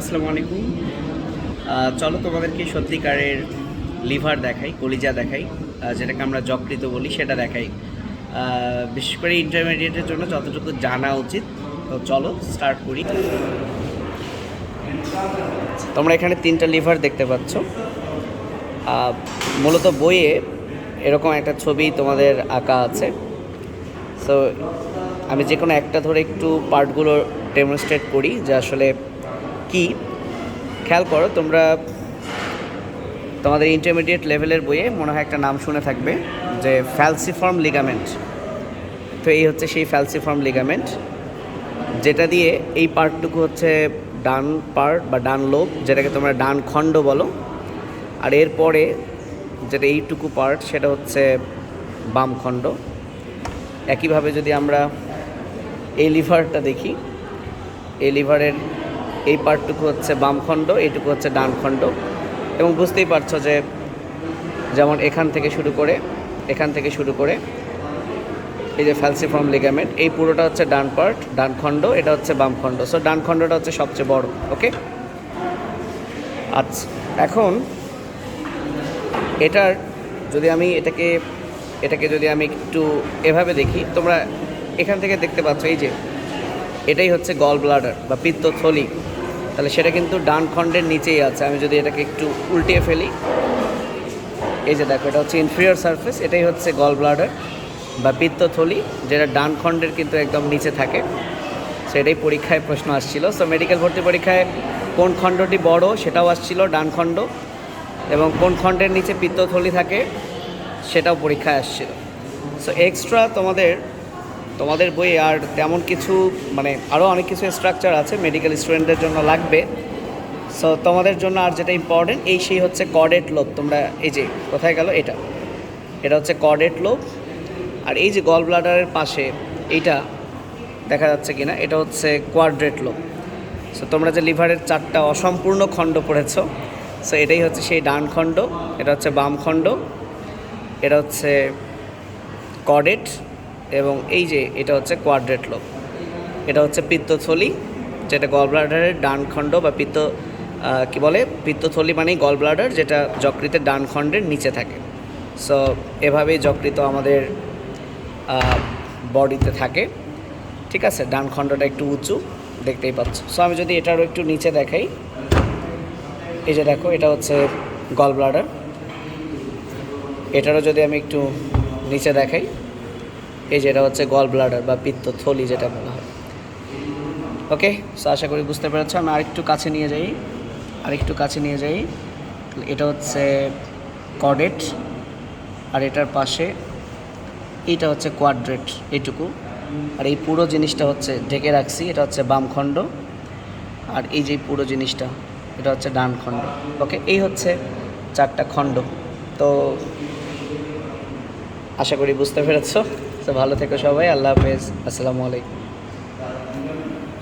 আসসালামু আলাইকুম। চলো তোমাদেরকে সত্যিকারের লিভার দেখাই, কলিজা দেখাই যেটাকে আমরা যকৃত বলি, সেটা দেখাই। বিশেষ করে ইন্টারমিডিয়েটের জন্য যতটুকু জানা উচিত, তো চলো স্টার্ট করি। তোমরা এখানে তিনটা লিভার দেখতে পাচ্ছ। মূলত বইয়ে এরকম একটা ছবি তোমাদের আঁকা আছে। সো আমি যে কোনো একটা ধরে একটু পার্টগুলো ডেমনস্ট্রেট করি, যে আসলে কি? খেয়াল করো, তোমরা তোমাদের ইন্টারমিডিয়েট লেভেলের বইয়ে মনে হয় একটা নাম শুনে থাকবে যে ফ্যালসিফর্ম লিগামেন্ট তো এই হচ্ছে সেই ফ্যালসিফর্ম লিগামেন্ট যেটা দিয়ে এই পার্টটুকু হচ্ছে ডান পার্ট বা ডান লোব যেটাকে তোমরা ডান খণ্ড বলো। আর এরপরে যেটা এইটুকু পার্ট সেটা হচ্ছে বাম খণ্ড। একইভাবে যদি আমরা এই লিভারটা দেখি, এই লিভারের এই পার্টটুকু হচ্ছে বাম খণ্ড এইটুকু হচ্ছে ডান খণ্ড এবং বুঝতেই পারছ যে যেমন এখান থেকে শুরু করে, এখান থেকে শুরু করে, এই যে ফ্যালসিফর্ম লিগামেন্ট এই পুরোটা হচ্ছে ডান পার্ট ডান খণ্ড এটা হচ্ছে বাম খণ্ড সো ডান খণ্ডটা হচ্ছে সবচেয়ে বড় ওকে আচ্ছা এখন এটার যদি আমি এটাকে এটাকে যদি আমি একটু এভাবে দেখি, তোমরা এখান থেকে দেখতে পাচ্ছ, এই যে এটাই হচ্ছে গল ব্লাডার বা পিত্তথলি। তাহলে সেটা কিন্তু ডান খণ্ডের নিচেই আছে। আমি যদি এটাকে একটু উল্টিয়ে ফেলি। এই যে দেখো, এটা হচ্ছে ইনফিরিয়র সারফেস এটাই হচ্ছে গল ব্লাডার বা পিত্তথলি যেটা ডান খণ্ডের কিন্তু একদম নিচে থাকে। সেটাই পরীক্ষায় প্রশ্ন আসছিল। সো মেডিকেল ভর্তি পরীক্ষায় কোন খণ্ডটি বড় সেটাও আসছিল ডান খণ্ড এবং কোন খণ্ডের নিচে পিত্তথলি থাকে সেটাও পরীক্ষায় আসছিল। সো এক্সট্রা তোমাদের তোমাদের বইয়ে আর তেমন কিছু মানে আরও অনেক কিছু স্ট্রাকচার আছে মেডিকেল স্টুডেন্টদের জন্য লাগবে। সো তোমাদের জন্য আর যেটা ইম্পর্টেন্ট এই সেই হচ্ছে কডেট লোভ তোমরা এই যে, কোথায় গেল? এটা। এটা হচ্ছে কডেট লোভ আর এই যে গল ব্লাডারের পাশে, এইটা দেখা যাচ্ছে কিনা? এটা হচ্ছে কোয়াড্রেট লোভ সো তোমরা যে লিভারের চারটা অসম্পূর্ণ খণ্ড পড়েছো সো এটাই হচ্ছে সেই ডান খণ্ড, এটা হচ্ছে বাম খণ্ড, এটা হচ্ছে কডেট এবং এই যে এটা হচ্ছে কোয়াড্রেট লোভ এটা হচ্ছে পিত্তথলি, যেটা গল ব্লাডারের ডান খণ্ড বা পিত্ত কি বলে? পিত্তথলি মানেই গল ব্লাডার যেটা যকৃতের ডান খণ্ডের নিচে থাকে। সো এভাবেই যকৃত আমাদের বডিতে থাকে। ঠিক আছে? ডান খণ্ডটা একটু উঁচু, দেখতেই পাচ্ছ। সো আমি যদি এটারও একটু নিচে দেখাই। এই যে দেখো, এটা হচ্ছে গল ব্লাডার এটারও যদি আমি একটু নিচে দেখাই। এই যে এটা হচ্ছে গল ব্লাডার বা পিত্তথলি যেটা বলা হয়। ওকে সো আশা করি বুঝতে পেরেছ। আমি আরেকটু কাছে নিয়ে যাই। আরেকটু কাছে নিয়ে যাই। এটা হচ্ছে কডেট আর এটার পাশে এইটা হচ্ছে কোয়াড্রেট এইটুকু আর এই পুরো জিনিসটা হচ্ছে ঢেকে রাখছি। এটা হচ্ছে বাম খণ্ড। আর এই যে পুরো জিনিসটা, এটা হচ্ছে ডান খণ্ড। ওকে এই হচ্ছে চারটা খণ্ড। তো, আশা করি বুঝতে পেরেছ। তো ভালো থেকো সবাই আল্লাহ হাফেজ। আসসালামু আলাইকুম।